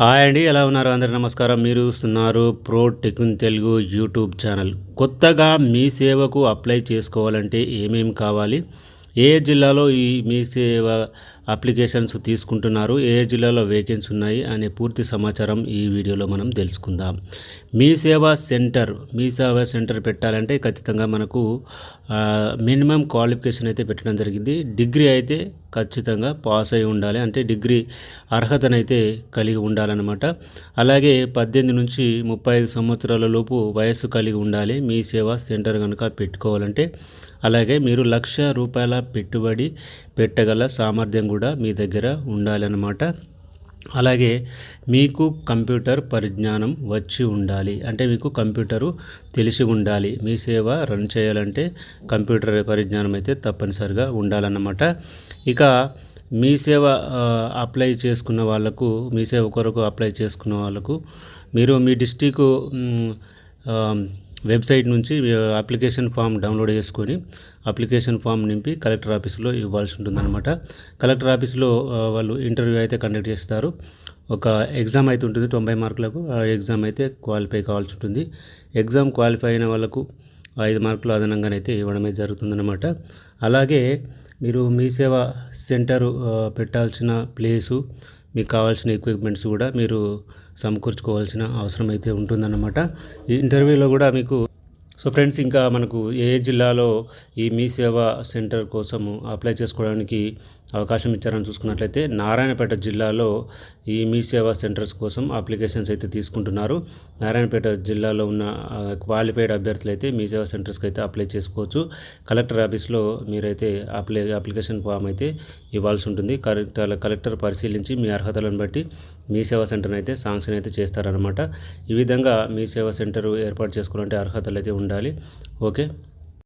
Hi అండి ఎలా ఉన్నారు? అందరు నమస్కారం. మీరు చూస్తున్నారు ప్రో టెక్న్ తెలుగు యూట్యూబ్ ఛానల్. కొత్తగా మీ సేవకు అప్లై చేసుకోవాలంటే ఏమేమి కావాలి? ఏ జిల్లాలో ఈ మీ సేవ అప్లికేషన్స్ తీసుకుంటున్నారు ఏ జిల్లాలో వేకెన్సీ ఉన్నాయి అనే పూర్తి సమాచారం ఈ వీడియోలో మనం తెలుసుకుందాం. మీ సేవా సెంటర్ మీ సేవా సెంటర్ పెట్టాలంటే ఖచ్చితంగా మనకు మినిమం క్వాలిఫికేషన్ అయితే పెట్టడం జరిగింది. డిగ్రీ అయితే ఖచ్చితంగా పాస్ అయి ఉండాలి అంటే డిగ్రీ అర్హతనైతే కలిగి ఉండాలన్నమాట. అలాగే పద్దెనిమిది నుంచి ముప్పై ఐదు సంవత్సరాల లోపు వయస్సు కలిగి ఉండాలి మీ సేవా సెంటర్ కనుక పెట్టుకోవాలంటే. అలాగే మీరు లక్ష రూపాయల పెట్టుబడి పెట్టగల సామర్థ్యం కూడా మీ దగ్గర ఉండాలన్నమాట. అలాగే మీకు కంప్యూటర్ పరిజ్ఞానం వచ్చి ఉండాలి. అంటే మీకు కంప్యూటరు తెలిసి ఉండాలి. మీ సేవ రన్ చేయాలంటే కంప్యూటర్ పరిజ్ఞానం అయితే తప్పనిసరిగా ఉండాలన్నమాట. ఇక మీ సేవ అప్లై చేసుకున్న వాళ్ళకు మీ సేవ కొరకు అప్లై చేసుకున్న వాళ్ళకు మీరు మీ డిస్టిక్ వెబ్సైట్ నుంచి అప్లికేషన్ ఫామ్ డౌన్లోడ్ చేసుకొని అప్లికేషన్ ఫామ్ నింపి కలెక్టర్ ఆఫీస్లో ఇవ్వాల్సి ఉంటుందన్నమాట. కలెక్టర్ ఆఫీస్లో వాళ్ళు ఇంటర్వ్యూ అయితే కండక్ట్ చేస్తారు. ఒక ఎగ్జామ్ అయితే ఉంటుంది తొంభై మార్కులకు. ఆ ఎగ్జామ్ అయితే క్వాలిఫై కావాల్సి ఉంటుంది. ఎగ్జామ్ క్వాలిఫై అయిన వాళ్ళకు ఐదు మార్కులు అదనంగానైతే ఇవ్వడమే అయితే జరుగుతుందన్నమాట. అలాగే మీరు మీ సేవ సెంటరు పెట్టాల్సిన ప్లేసు మీకు కావాల్సిన ఎక్విప్మెంట్స్ కూడా మీరు సమకూర్చుకోవాల్సిన అవసరం అయితే ఉంటుందన్నమాట. ఈ ఇంటర్వ్యూలో కూడా మీకు సో ఫ్రెండ్స్ ఇంకా మనకు ఏ జిల్లాలో ఈ మీ సేవా సెంటర్ కోసము అప్లై చేసుకోవడానికి అవకాశం ఇచ్చారని చూసుకున్నట్లయితే నారాయణపేట జిల్లాలో ఈ మీ సేవా సెంటర్స్ కోసం అప్లికేషన్స్ అయితే తీసుకుంటున్నారు. నారాయణపేట జిల్లాలో ఉన్న క్వాలిఫైడ్ అభ్యర్థులు అయితే మీ సేవా సెంటర్స్కి అయితే అప్లై చేసుకోవచ్చు. కలెక్టర్ ఆఫీస్లో మీరైతే అప్లై అప్లికేషన్ ఫామ్ అయితే ఇవ్వాల్సి ఉంటుంది. కలెక్టర్ కలెక్టర్ పరిశీలించి మీ అర్హతలను బట్టి మీ సేవా సెంటర్ని అయితే శాంక్షన్ అయితే చేస్తారనమాట ఈ విధంగా మీ సేవా సెంటర్ ఏర్పాటు చేసుకోవాలంటే అర్హతలు అయితే ఉండాలి ఓకే